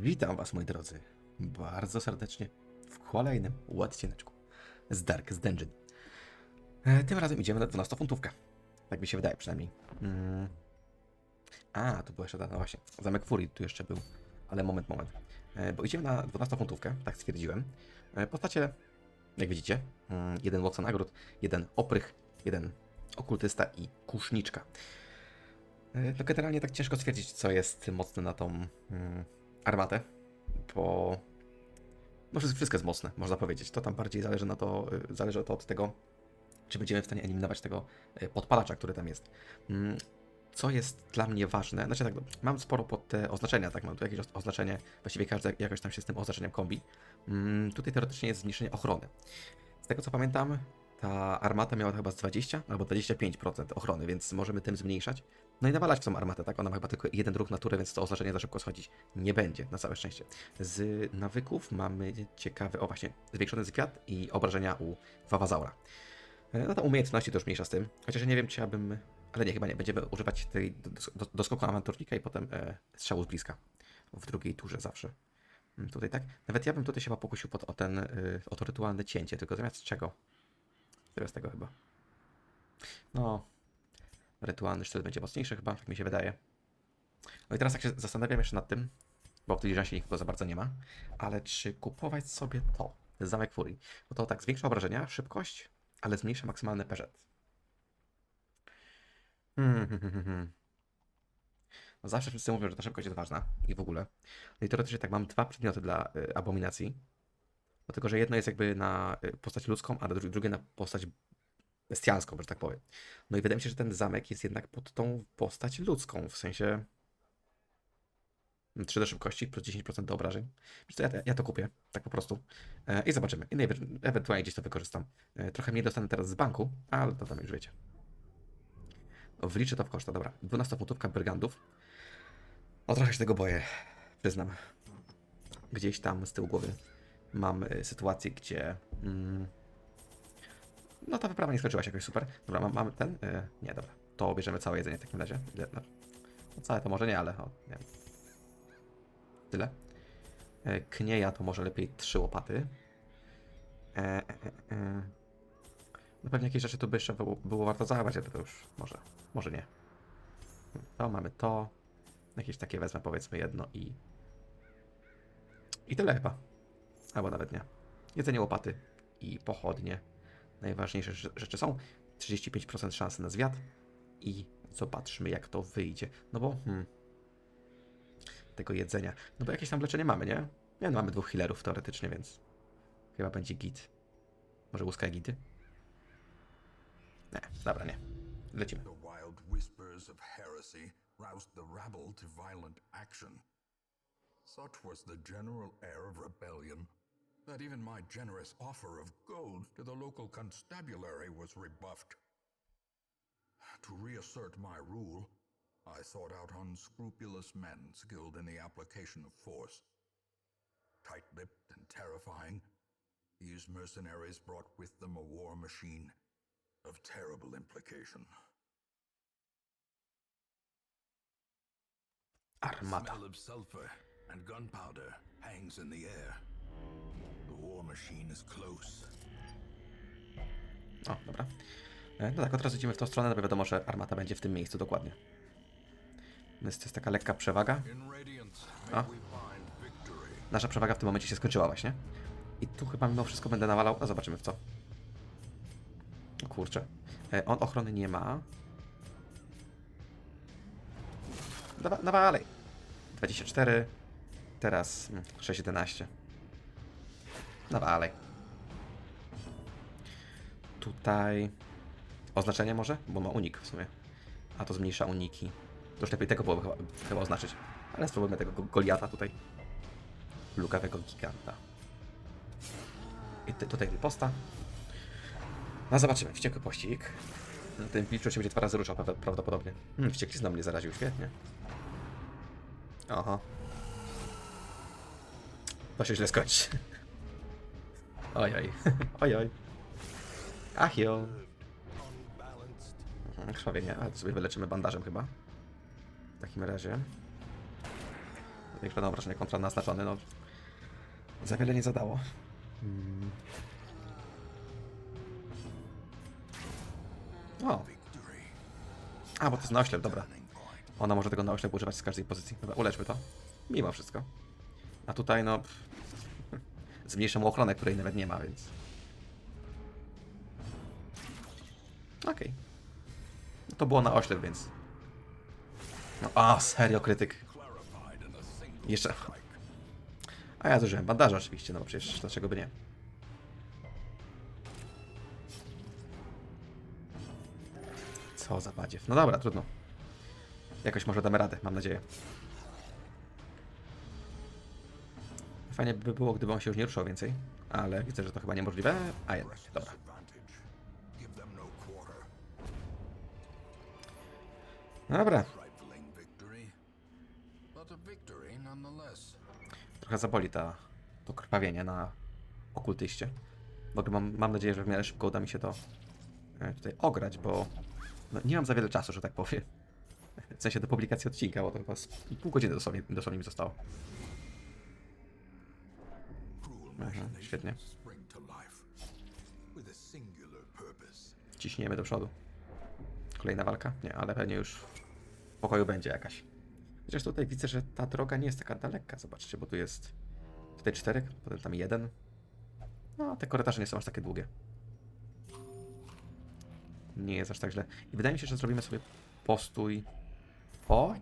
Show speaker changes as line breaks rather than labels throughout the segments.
Witam Was, moi drodzy, bardzo serdecznie w kolejnym odcineczku z Darkest Dungeon. E, Tym razem idziemy na 12-funtówkę. Tak mi się wydaje przynajmniej. Mm. A, tu była jeszcze ta, no właśnie, Zamek Furii tu jeszcze był, ale moment, moment. E, Bo idziemy na 12-funtówkę, tak stwierdziłem. E, Postacie, jak widzicie, mm, jeden łowca nagród, jeden oprych, jeden okultysta i kuszniczka. No generalnie tak ciężko stwierdzić, co jest mocne na tą mm, armatę, bo no wszystko jest mocne, można powiedzieć. To tam bardziej zależy na to, y, zależy to od tego, czy będziemy w stanie eliminować tego y, podpalacza, który tam jest. Mm, Co jest dla mnie ważne, znaczy tak, mam sporo pod te oznaczenia, tak, mam tu jakieś oz- oznaczenie, właściwie każde jakoś tam się z tym oznaczeniem kombi. Mm, Tutaj teoretycznie jest zniszczenie ochrony. Z tego co pamiętam, ta armata miała chyba z 20 albo 25% ochrony, więc możemy tym zmniejszać. No i nawalać w tą armatę, tak? Ona ma chyba tylko jeden ruch natury, więc to oznaczenie za szybko schodzić nie będzie, na całe szczęście. Z nawyków mamy ciekawy, o właśnie, zwiększony zwiat i obrażenia u Wawazaura. E, No to umiejętności to już mniejsza z tym, chociaż ja nie wiem, czy ja bym... Ale nie, chyba nie. Będziemy używać tej do, do, doskoku awanturnika i potem e, strzału z bliska. W drugiej turze zawsze. Mm, Tutaj tak. Nawet ja bym tutaj się chyba pokusił pod, o, ten, y, o to rytualne cięcie, tylko zamiast czego? Zamiast tego chyba. No, rytualny sztylet będzie mocniejszy chyba, tak mi się wydaje. No i teraz tak się zastanawiam jeszcze nad tym, bo w tej się nikogo za bardzo nie ma, ale czy kupować sobie to, Zamek Furii, bo to tak zwiększa obrażenia, szybkość, ale zmniejsza maksymalny peżet. Hmm, hmm, hmm, hmm. No zawsze wszyscy mówią, że ta szybkość jest ważna i w ogóle. No i teoretycznie tak, mam dwa przedmioty dla y, abominacji, dlatego że jedno jest jakby na y, postać ludzką, a dru- drugie na postać bestialską, że tak powiem. No i wydaje mi się, że ten zamek jest jednak pod tą postać ludzką, w sensie 3 do szybkości plus 10% do obrażeń. Wiesz co, ja, to kupię, tak po prostu. E, I zobaczymy. I ewentualnie gdzieś to wykorzystam. E, trochę mniej dostanę teraz z banku, ale to tam już wiecie. O, Wliczę to w koszta, dobra. 12-funtówka brygandów. No trochę się tego boję, przyznam. Gdzieś tam z tyłu głowy mam sytuację, gdzie... Mm, no ta wyprawa nie skończyła się jakoś super. Dobra, mam, mamy ten? Y, nie, dobra. To bierzemy całe jedzenie w takim razie. Ile? No, no całe to może nie, ale o, nie wiem. Tyle. E, Knieja to może lepiej trzy łopaty. E, e, e. No pewnie jakieś rzeczy tu by jeszcze było, było warto zachować, ale to już może, może nie. To mamy to. Jakieś takie wezmę powiedzmy jedno i... I tyle chyba. Albo nawet nie. Jedzenie łopaty i pochodnie. Najważniejsze rze- rzeczy są. 35% szansy na zwiat. I zobaczmy jak to wyjdzie. No bo... Hmm, tego jedzenia. No bo jakieś tam leczenie mamy, nie? Nie, no mamy dwóch healerów teoretycznie, więc... Chyba będzie git. Może łuska gity? Nie, dobra, nie. Lecimy.
Roused the rabble to violent action. Such was the general air of rebellion that even my generous offer of gold to the local constabulary was rebuffed. To reassert my rule, I sought out unscrupulous men skilled in the application of force. Tight lipped and terrifying, these mercenaries brought with them a war machine of terrible implication.
Armata.
Smell of sulfur and gunpowder hangs in the air.
O, dobra. E, No tak, od razu idziemy w tą stronę, no bo wiadomo, że armata będzie w tym miejscu dokładnie. Więc to jest taka lekka przewaga.
Victory.
Nasza przewaga w tym momencie się skończyła właśnie. I tu chyba mimo wszystko będę nawalał. No zobaczymy w co. O kurczę. E, on ochrony nie ma. Dawa, nawalej. 24. Teraz mm, 6,11. Nawalej. Tutaj... Oznaczenie może? Bo ma unik w sumie. A to zmniejsza uniki. To już lepiej tego byłoby chyba, chyba oznaczyć. Ale spróbujmy tego go- Goliata tutaj lukawego giganta. I ty, tutaj riposta. No zobaczymy, wściekły pościg. Na tym pliczu się będzie dwa razy ruszał pra- prawdopodobnie. Hmm, wścieklizna mnie zaraził, świetnie. Oho. To się źle skończy. Ojoj. Ojoj. Ach jo. Mhm, Krwawienie, ale sobie wyleczymy bandażem chyba. W takim razie. Większe wrażenie kontra naznaczony, no. Za wiele nie zadało. Mm. O, a bo to jest na oślep, dobra. Ona może tego na oślep używać z każdej pozycji. Dobra, uleczmy to. Mimo wszystko. A tutaj, no... Zmniejszę mu ochronę, której nawet nie ma, więc... Okej. No to było na oślep, więc... No, a, serio, krytyk. Jeszcze... A ja zużyłem bandaże oczywiście, no bo przecież dlaczego by nie. Co za badziew. No dobra, trudno. Jakoś może damy radę, mam nadzieję. Fajnie by było, gdyby on się już nie ruszał więcej, ale widzę, że to chyba niemożliwe. A jednak, dobra.
no.
Dobra, trochę zaboli ta, to krwawienie na okultyście. W mam, mam nadzieję, że w miarę szybko uda mi się to e, tutaj ograć, bo no, nie mam za wiele czasu, że tak powiem. W sensie do publikacji odcinka, bo to chyba pół godziny dosłownie, dosłownie mi zostało. Świetnie. Ciśniemy do przodu. Kolejna walka? Nie, ale pewnie już w pokoju będzie jakaś. Chociaż tutaj widzę, że ta droga nie jest taka daleka. Zobaczcie, bo tu jest tutaj cztery, potem tam jeden. No, te korytarze nie są aż takie długie. Nie jest aż tak źle. I wydaje mi się, że zrobimy sobie postój po...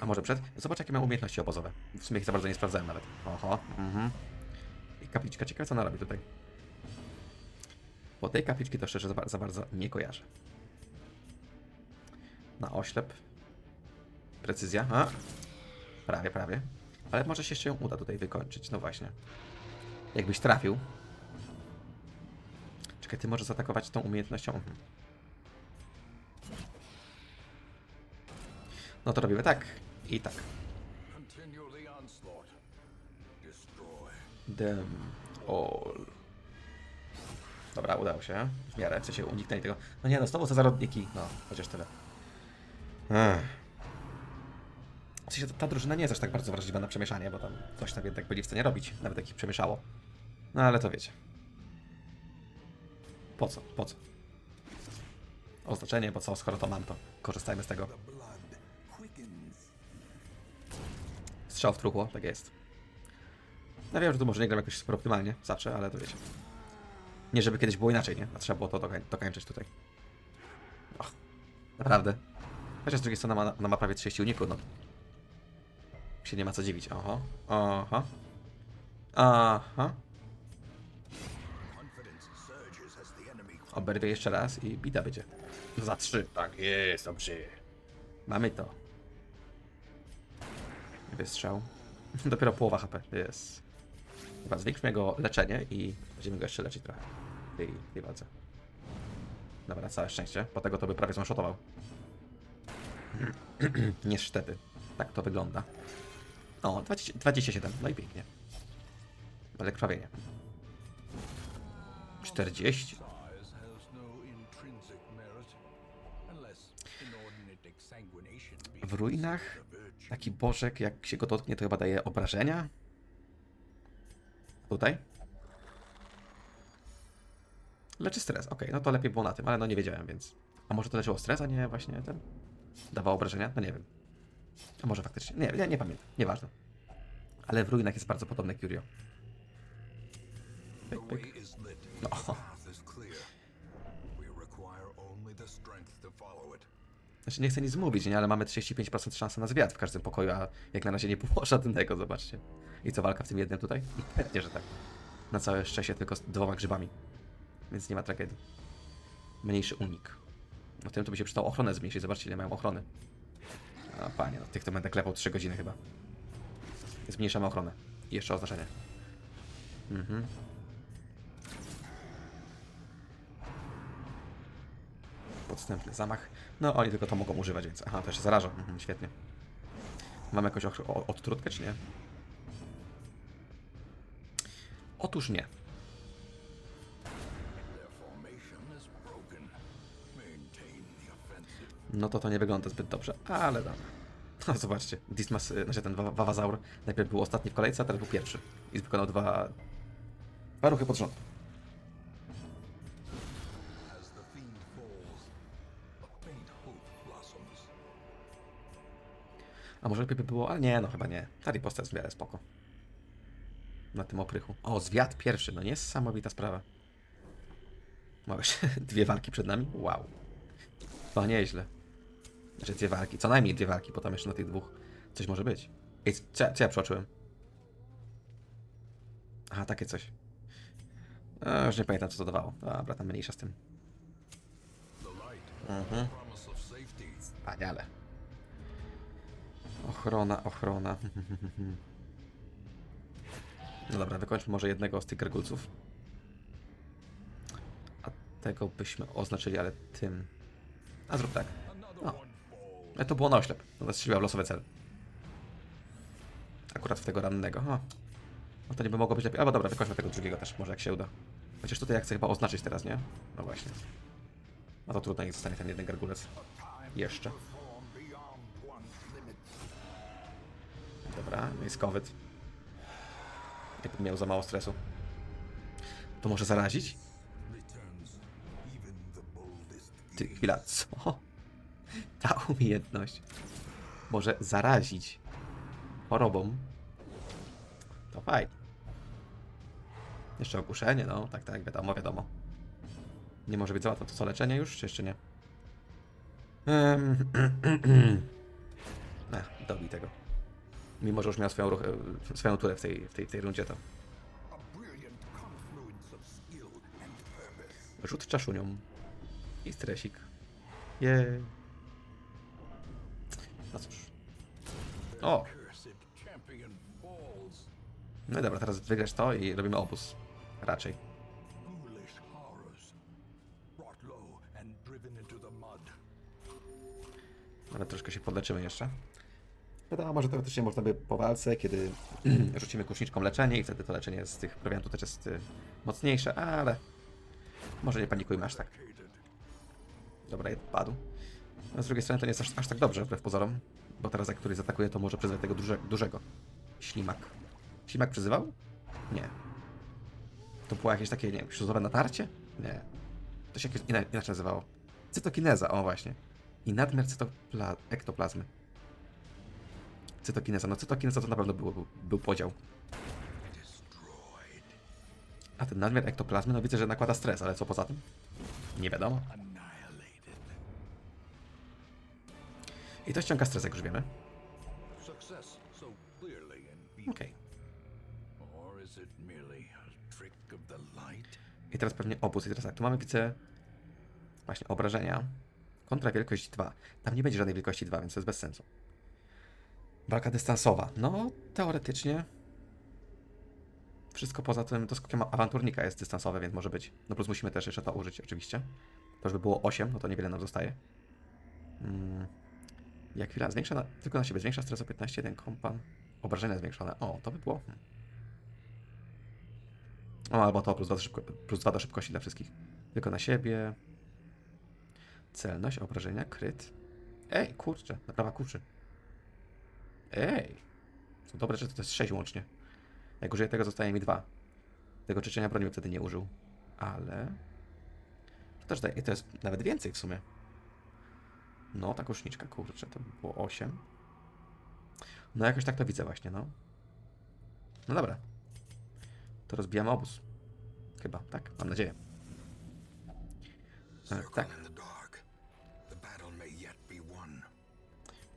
A może przed? Zobacz, jakie mam umiejętności obozowe. W sumie ich za bardzo nie sprawdzałem nawet. Oho, mhm. I kapliczka, ciekawe co ona robi tutaj. Bo tej kapliczki to szczerze za, za bardzo nie kojarzę. Na oślep. Precyzja. A. Prawie, prawie. Ale może się jeszcze ją uda tutaj wykończyć. No właśnie. Jakbyś trafił. Czekaj, ty możesz zaatakować tą umiejętnością. Mhm. No to robimy tak i tak. Them all. Dobra, udało się. W miarę, w sensie uniknęli tego. No nie no, znowu te zarodniki. No, chociaż tyle. Ech. W sensie ta, ta drużyna nie jest aż tak bardzo wrażliwa na przemieszanie, bo tam coś tam jednak byli w stanie robić, nawet jak ich przemieszało. No ale to wiecie. Po co? Po co? Oznaczenie, bo co, skoro to mam, to korzystajmy z tego. Strzał w truchło, tak jest. No wiem, że tu może nie gram jakoś super optymalnie, zawsze, ale to wiecie. Nie, żeby kiedyś było inaczej, nie? A trzeba było to dokańczyć tutaj. Och, naprawdę. Chociaż z drugiej strony ma, ona ma prawie 30 uników, no. Się nie ma co dziwić. Oho, oho. Aha. Oberwie jeszcze raz i bida będzie. Za trzy. Tak jest, dobrze. Mamy to. Wystrzał. Dopiero połowa HP. Jest. Chyba zwiększmy jego leczenie i będziemy go jeszcze leczyć trochę. W tej, tej walce. Dobra, całe szczęście. Po tego to by prawie zonshotował. Niestety. Tak to wygląda. O, 20, 27. No i pięknie. Ale krwawienie. 40.
size has no intrinsic merit unless inordinate exsanguination be
W ruinach. Taki bożek, jak się go dotknie, to chyba daje obrażenia. Tutaj. Leczy stres, okej, no to lepiej było na tym, ale no nie wiedziałem, więc... A może to leczyło stres, a nie właśnie ten? Dawało obrażenia? No nie wiem. A może faktycznie? Nie, nie, nie pamiętam, nieważne. Ale w ruinach jest bardzo podobny Curio. Pyk, pyk. No. Znaczy nie chcę nic mówić, nie, ale mamy 35% szansy na zwiat w każdym pokoju, a jak na razie nie było żadnego, zobaczcie. I co, walka w tym jednym tutaj? Pewnie, że tak. Na całe szczęście tylko z dwoma grzybami. Więc nie ma tragedii. Mniejszy unik. No tym to by się przydało ochronę zmniejszyć, zobaczcie ile mają ochrony. A panie, no tych to będę klepał 3 godziny chyba. Zmniejszamy ochronę. I jeszcze oznaczenie. Mhm. Podstępny zamach. No oni tylko to mogą używać, więc... Aha, to się zaraża. Mhm, świetnie. Mam jakąś odtrutkę, czy nie? Otóż nie. No to to nie wygląda zbyt dobrze, ale dobra. No zobaczcie, Dismas, y, znaczy ten wa- Wawazaur najpierw był ostatni w kolejce, a teraz był pierwszy. I wykonał dwa, dwa ruchy pod rząd.
A
może lepiej by było, ale nie, no chyba nie. Ta riposta jest w miarę spoko. Na tym oprychu. O, zwiat pierwszy, no niesamowita sprawa. Się dwie walki przed nami? Wow. To nieźle. Znaczy dwie walki, co najmniej dwie walki, bo tam jeszcze na tych dwóch coś może być. Ej, co, co ja przeoczyłem? Aha, takie coś. A, już nie pamiętam co to dawało. Dobra, tam mniejsza z tym. Mhm. Wspaniale. Ochrona, ochrona. No dobra, wykończmy może jednego z tych gargulców. A tego byśmy oznaczyli, ale tym. A zrób tak.
Another
O.
one falls.
E, to było noślep. To strzeliła w losowy cel. Akurat w tego rannego. O. No to nie by mogło być lepiej. Albo dobra, wykończmy tego drugiego też, może jak się uda. Chociaż tutaj ja chcę chyba oznaczyć teraz, nie? No właśnie. No to trudno, niech zostanie ten jeden gargulec. Jeszcze. Dobra, no jest COVID. Jakby miał za mało stresu. To może zarazić? Ty, chwila, co? Ta umiejętność może zarazić chorobą. To fajnie. Jeszcze ogłuszenie, no, tak, tak, wiadomo, wiadomo. Nie może być za łatwo. To co, leczenie już, czy jeszcze nie? Um, Ech, dobij tego. Mimo, że już miał swoją, ruch, e, swoją turę w tej, w tej, tej rundzie,
purpose.
rzut czaszunią i stresik. Jej. No cóż. O, no i dobra, teraz wygrasz to i robimy obóz. Raczej. Ale troszkę się podleczymy jeszcze. Wiadomo, że teoretycznie można by po walce, kiedy rzucimy kuszniczką leczenie i wtedy to leczenie z tych prowiantów też jest y, mocniejsze, ale może nie panikujmy aż tak. Dobra, jeden padł. No z drugiej strony to nie jest aż, aż tak dobrze, wbrew pozorom, bo teraz jak któryś zaatakuje, to może przyzwać tego duże, dużego. Ślimak. Ślimak przyzywał? Nie. To było jakieś takie, nie wiem, śluzowe natarcie? Nie. To się jakoś ina- inaczej nazywało. Cytokineza, o właśnie. I nadmiar cytopla- ektoplazmy. Cytokineza, no cytokineza to na pewno był, był, podział. A ten nadmiar ektoplazmy, no widzę, że nakłada stres, ale co poza tym? Nie wiadomo. I to ściąga stres, jak już wiemy. Okej.
Light?
I teraz pewnie obóz. I teraz tak, tu mamy widzę właśnie obrażenia kontra wielkość 2. Tam nie będzie żadnej wielkości 2, więc to jest bez sensu. Walka dystansowa. No, teoretycznie wszystko poza tym, to skokiem awanturnika jest dystansowe, więc może być. No plus musimy też jeszcze to użyć oczywiście. To już by było 8, no to niewiele nam zostaje. Mm. Jak chwila, zwiększa na, tylko na siebie, zwiększa stres o 15, jeden kompan. Obrażenia zwiększone. O, to by było. Hmm. O, albo to plus 2 do, szybko, do szybkości dla wszystkich. Tylko na siebie. Celność, obrażenia, kryt. Ej, kurczę, naprawa kuszy. Ej. Są dobre rzeczy, to jest 6 łącznie. Jak użyję tego, zostaje mi 2. Tego czyszczenia broni bym wtedy nie użył. Ale... To też daje, to jest nawet więcej w sumie. No, ta kuszniczka, kurczę, to by było 8. No jakoś tak to widzę właśnie, no. No dobra. To rozbijamy obóz. Chyba, tak? Mam nadzieję.
Circle
tak.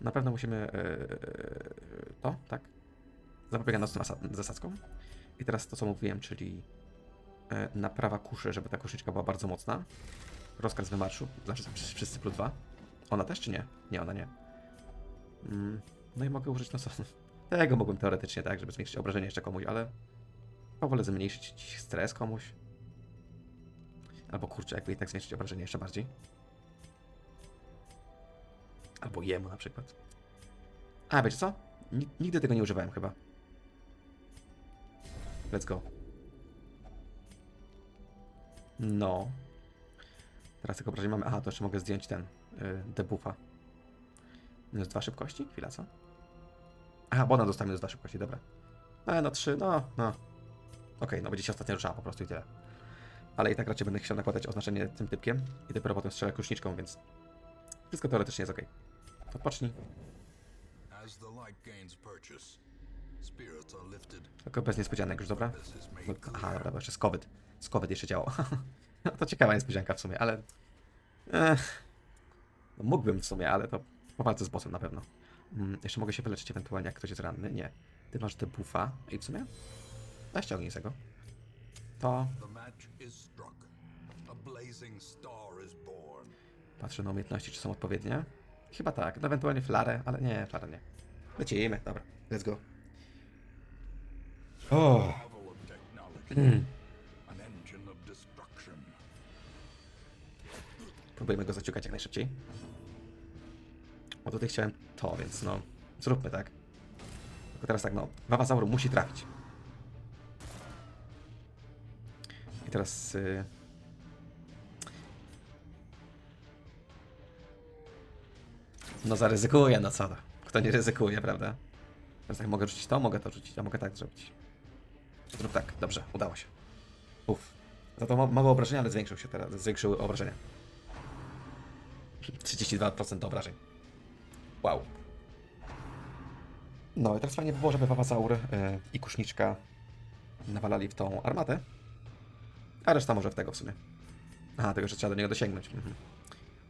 Na pewno musimy e, to, tak? Zapobiega nocną zasa- zasadzką. I teraz to, co mówiłem, czyli e, naprawa kuszy, żeby ta kuszyczka była bardzo mocna. Rozkaz wymarszu, znaczy wszy- wszyscy plus dwa. Ona też, czy nie? Nie, ona nie. Mm, no i mogę użyć, no co, tego mogłem teoretycznie, tak, żeby zmniejszyć obrażenie jeszcze komuś, ale powolę zmniejszyć stres komuś. Albo kurczę, jakby i tak zmniejszyć obrażenie jeszcze bardziej. Albo jemu na przykład. A, wiecie co? Ni- Nigdy tego nie używałem chyba. Let's go. No. Teraz tylko obrażenie mamy. Aha, to jeszcze mogę zdjąć ten y, debuffa. Minus dwa szybkości? Chwila, co? Aha, bo ona dostała minus dwa szybkości, dobra. E, no trzy, no, no. Okej, no będzie się ostatnio ruszała po prostu i tyle. Ale i tak raczej będę chciał nakładać oznaczenie tym typkiem i dopiero potem strzelać kruszniczką, więc wszystko teoretycznie jest ok.
Lifted.
Tylko bez niespodzianek już, dobra? No. Aha, dobra, bo jeszcze z COVID. Z COVID jeszcze działo. No to ciekawa niespodzianka w sumie, ale... Ech. No, mógłbym w sumie, ale to po walce z bossem na pewno. Mm, jeszcze mogę się wyleczyć ewentualnie, jak ktoś jest ranny. Nie. Ty masz debuffa. I w sumie? Daj ściągnij z tego. To... Patrzę na umiejętności, czy są odpowiednie. Chyba tak. No ewentualnie flarę, ale nie, flarę nie. Lecimy, dobra. Let's go. O! Próbujemy go zaciukać jak najszybciej. Bo tutaj chciałem to, więc no, zróbmy tak. Tylko teraz tak, no, Wawazaur musi trafić. I teraz... Y... No zaryzykuję, no co to? Kto nie ryzykuje, prawda? Teraz tak, mogę rzucić to, mogę to rzucić, a mogę tak zrobić. Zrób tak, dobrze, udało się. Uff. Za to ma- małe obrażenia, ale zwiększył się teraz, zwiększyły obrażenia. 32% obrażeń. Wow. No i teraz fajnie by było, żeby Wawazaur yy, i Kuszniczka nawalali w tą armatę. A reszta może w tego w sumie. Aha, tego jeszcze trzeba do niego dosięgnąć. Mhm.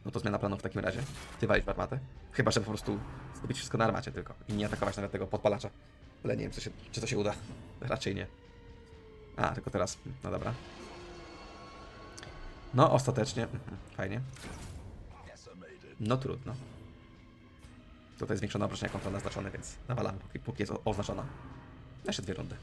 No to zmiana planu w takim razie. Ty walić w armatę. Chyba, że po prostu skupić wszystko na armacie tylko. I nie atakować nawet tego podpalacza. Ale nie wiem, się, czy to się uda. Raczej nie. A, tylko teraz. No dobra. No, ostatecznie. Mhm, fajnie. No trudno. Tutaj zwiększone obrażenia kontra naznaczone, więc nawalamy, póki, póki jest oznaczona. Jeszcze dwie rundy.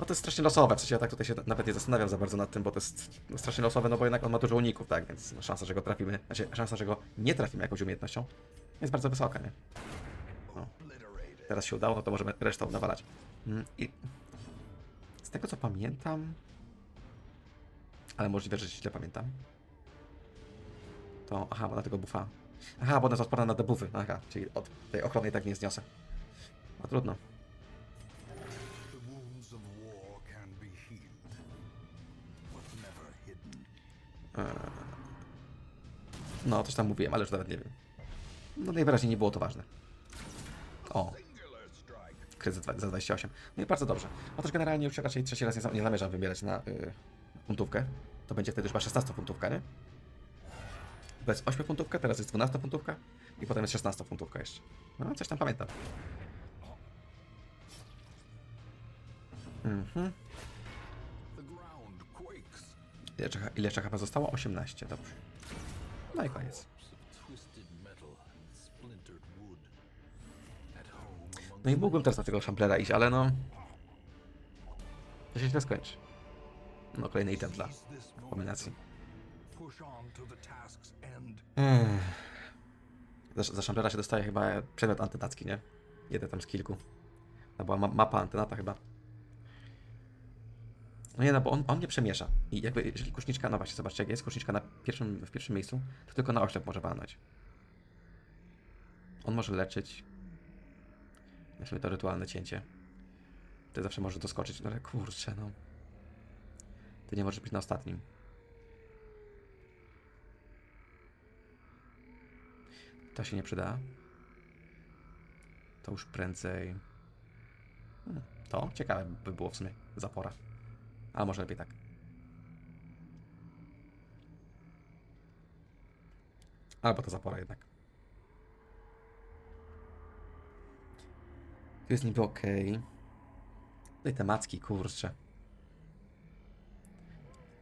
No to jest strasznie losowe, w sensie ja tak tutaj się nawet nie zastanawiam za bardzo nad tym, bo to jest strasznie losowe, no bo jednak on ma dużo uników, tak, więc no, szansa, że go trafimy, znaczy szansa, że go nie trafimy jakąś umiejętnością jest bardzo wysoka, nie? No. Teraz się udało, no to możemy resztą nawalać. Mm, I z tego co pamiętam, ale możliwe, że źle pamiętam, to aha, bo na tego buffa. Aha, bo ona jest odporna na debuffy. Aha, czyli od tej ochrony i tak nie zniosę. No trudno. No, coś tam mówiłem, ale już nawet nie wiem. No najwyraźniej nie było to ważne. O, kryzys za 28. No i bardzo dobrze. Otóż generalnie już raczej trzeci raz nie, za- nie zamierzam wybierać na y, puntówkę. To będzie wtedy już chyba 16 puntówka, nie? Bez 8 puntówka, teraz jest 12 puntówka i potem jest 16 puntówka jeszcze. No, coś tam pamiętam. Mhm. Ile, czeka- ile czeka zostało? 18, dobrze. No i koniec. No i mógłbym teraz na tego szamplera iść, ale no... To się źle skończy. No, kolejny item dla kombinacji.
End.
Za, za szamplera się dostaje chyba przedmiot antynacki, nie? Jeden tam z kilku. To była ma mapa antynata chyba. No nie, no bo on, on nie przemiesza. I jakby, jeżeli kuszniczka, no właśnie, zobaczcie, jak jest kuszniczka na pierwszym, w pierwszym miejscu, to tylko na oślep może walnąć. On może leczyć. Sumie to rytualne cięcie. Ty zawsze może doskoczyć, no ale kurczę, no. Ty nie możesz być na ostatnim. To się nie przyda. To już prędzej. Hmm, To ciekawe by było w sumie. Zapora. Ale może lepiej tak. Albo to zapora jednak. Tu jest niby okej. No i te macki, kurczę.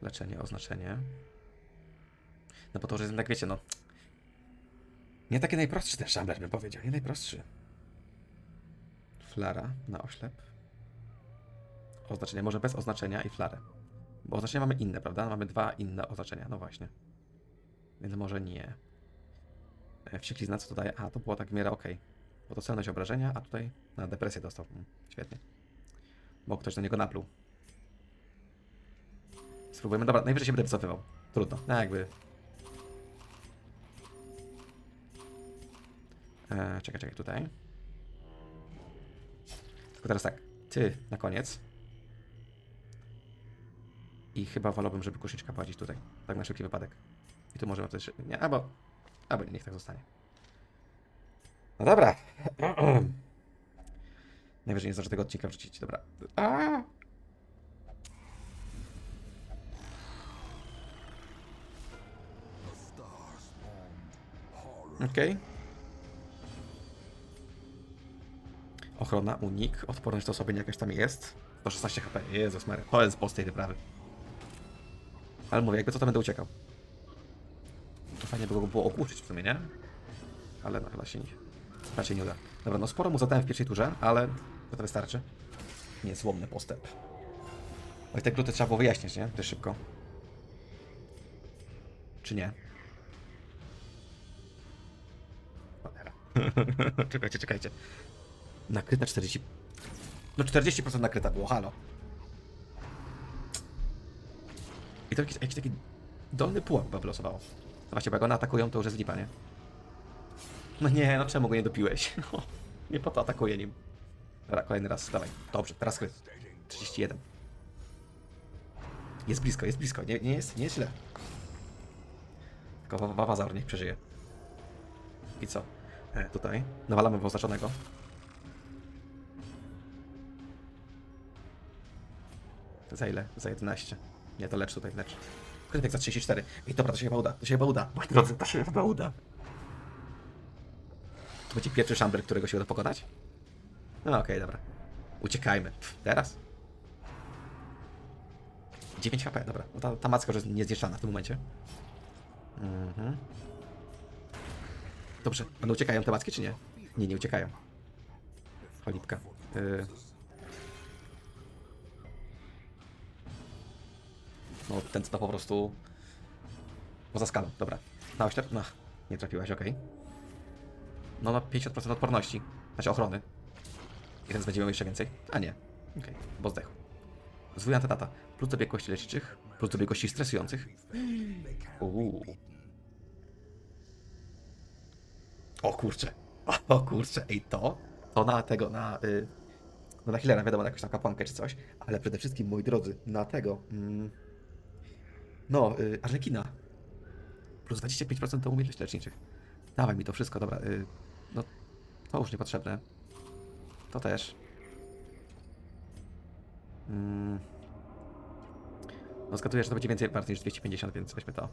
Leczenie, oznaczenie. No bo to już jest jednak, wiecie, no. Nie taki najprostszy ten szambler, bym powiedział. Nie najprostszy. Flara na oślep. Oznaczenie, może bez oznaczenia i flarę. Bo oznaczenia mamy inne, prawda? Mamy dwa inne oznaczenia, no właśnie. Więc może nie. E, Wścieklizna, co to daje? A, to było tak w miarę ok. Bo to celność obrażenia, a tutaj na depresję dostał. Mm, Świetnie. Bo ktoś do niego napluł. Spróbujemy. Dobra, najwyżej się będę wycofywał. Trudno. No jakby E, czekaj, czekaj, tutaj. Tylko teraz tak, ty na koniec. I chyba wolałbym, żeby kuszniczka płacić tutaj. Tak na wszelki wypadek. I tu możemy też... Nie, albo... Albo nie, niech tak zostanie. No dobra. Najwyżej nie zdążę tego odcinka wrzucić, dobra. A! Okej. Ochrona, unik, odporność do osłabienia jakaś tam jest. 116 HP, Jezus Mary, to jest boss tej wyprawy. Ale mówię, jakby co to będę uciekał. To fajnie by go było ogłuszyć w sumie, nie? Ale no chyba się nie, raczej nie uda. Dobra, no sporo mu zadałem w pierwszej turze, ale to, to wystarczy. Niezłomny postęp. Oj, te gluty trzeba było wyjaśnić, nie? Dość szybko. Czy nie? Czekajcie, czekajcie. Nakryta 40... No 40% nakryta było, halo. I to jakiś, jakiś taki dolny pułap chyba wylosowało. Właśnie, bo jak one atakują, to już jest lipa, nie? No nie, no czemu go nie dopiłeś? No, nie po to atakuje nim. Dobra, kolejny raz, dawaj. Dobrze, teraz kryt. 31. Jest blisko, jest blisko, nie, nie, jest, nie jest źle. Tylko Wa- Wawazar niech przeżyje. I co? E, tutaj. Nawalamy w oznaczonego. Za ile? Za 11. Nie, to lecz tutaj, lecz. Krytyk za 34. I dobra, to się chyba uda. To się chyba uda. Moi drodzy, to się chyba uda. To będzie pierwszy szamber, którego się uda pokonać? No okej, dobra. Uciekajmy. Pff, teraz? 9 HP, dobra. No ta, ta macka już jest niezniszczana w tym momencie. Mhm. Dobrze, one uciekają te macki, czy nie? Nie, nie uciekają. Cholipka. Y... No, ten to po prostu... Poza skalą, dobra. Na oślep? No, nie trafiłaś, okej. No, ma 50% odporności. Znaczy ochrony. I ten będzie miał jeszcze więcej? A nie. Okej, bo zdechł. Zwój antydata. Plus do biegłości leczniczych, plus do biegłości stresujących. Uuu. O kurczę. O kurczę. Ej, to? To na tego, na... Y, no na healera, wiadomo, na jakąś tam kapłankę czy coś. Ale przede wszystkim, moi drodzy, na tego... Mm, no, y, Arlekina. Plus 25% do umiejętności leczniczych. Dawaj mi to wszystko, dobra. Y, no, to już niepotrzebne. To też. Mm. No zgaduję, że to będzie więcej warte niż 250, więc weźmy to.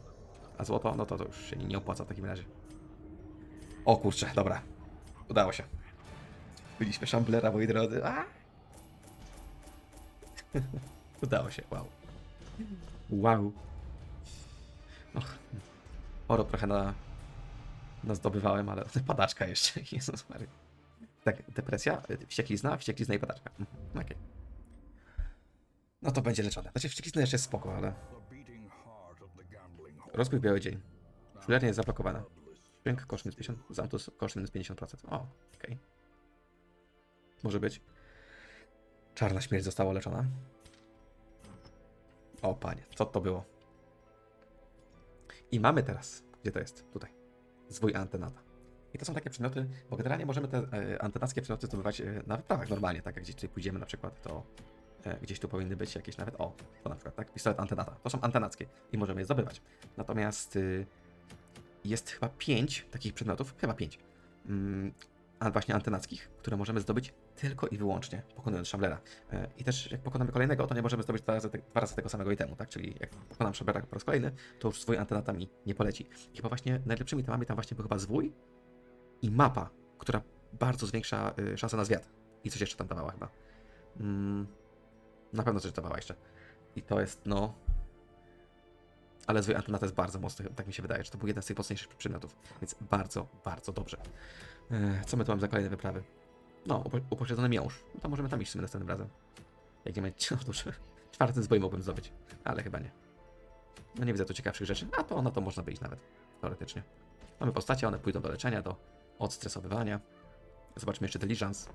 A złoto? No to, to już się nie opłaca w takim razie. O kurczę, dobra. Udało się. Byliśmy szamblera, moi drodzy. A! Udało się, wow. Wow. Och. Oro trochę na, na zdobywałem, ale padaczka jeszcze. Jezus Mary. Tak, depresja, wścieklizna, wścieklizna i padaczka. Mhm, Okej. No to będzie leczone. Znaczy wścieklizna jeszcze jest spoko, ale... Rozbój biały dzień. Szulernia jest zablokowana. Dźwięk koszt minus 50, zamtus koszt minus 50%. O, okej. Może być. Czarna śmierć została leczona. O panie, co to było? I mamy teraz, gdzie to jest? Tutaj. Zwój antenata. I to są takie przedmioty, bo generalnie możemy te e, antenackie przedmioty zdobywać e, na wyprawach normalnie, tak jak gdzieś tutaj pójdziemy na przykład, to e, gdzieś tu powinny być jakieś nawet, o, to na przykład, tak, pistolet antenata. To są antenackie i możemy je zdobywać. Natomiast y, jest chyba pięć takich przedmiotów, chyba pięć, mm, właśnie antenackich, które możemy zdobyć tylko i wyłącznie pokonując Shamblera. E, I też jak pokonamy kolejnego, to nie możemy zdobyć dwa razy, te, dwa razy tego samego itemu, tak? Czyli jak pokonam Shamblera po raz kolejny, to już zwój antenata mi nie poleci. I chyba właśnie najlepszymi temami tam właśnie był chyba zwój i mapa, która bardzo zwiększa y, szanse na zwiat. I coś jeszcze tam dawała chyba. Mm, na pewno coś dawała jeszcze. I to jest, no... Ale zwój antenata jest bardzo mocny, tak mi się wydaje, że to był jeden z tych mocniejszych przedmiotów. Więc bardzo, bardzo dobrze. E, co my tu mamy za kolejne wyprawy? No, upo- upośledzony miąższ. No to możemy tam iść następnym razem. Jak nie mamy... No dobrze. Czwarty zbój mógłbym zdobyć, ale chyba nie. No nie widzę tu ciekawszych rzeczy, a to na to można by iść nawet, teoretycznie. Mamy postacie, one pójdą do leczenia, do odstresowywania. Zobaczmy jeszcze diligence.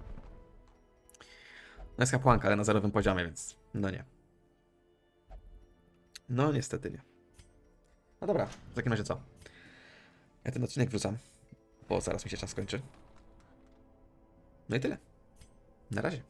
No jest kapłanka, ale na zerowym poziomie, więc no nie. No niestety nie. No dobra, w takim razie co? Ja ten odcinek wrzucam, bo zaraz mi się czas skończy. No i tyle. Na razie.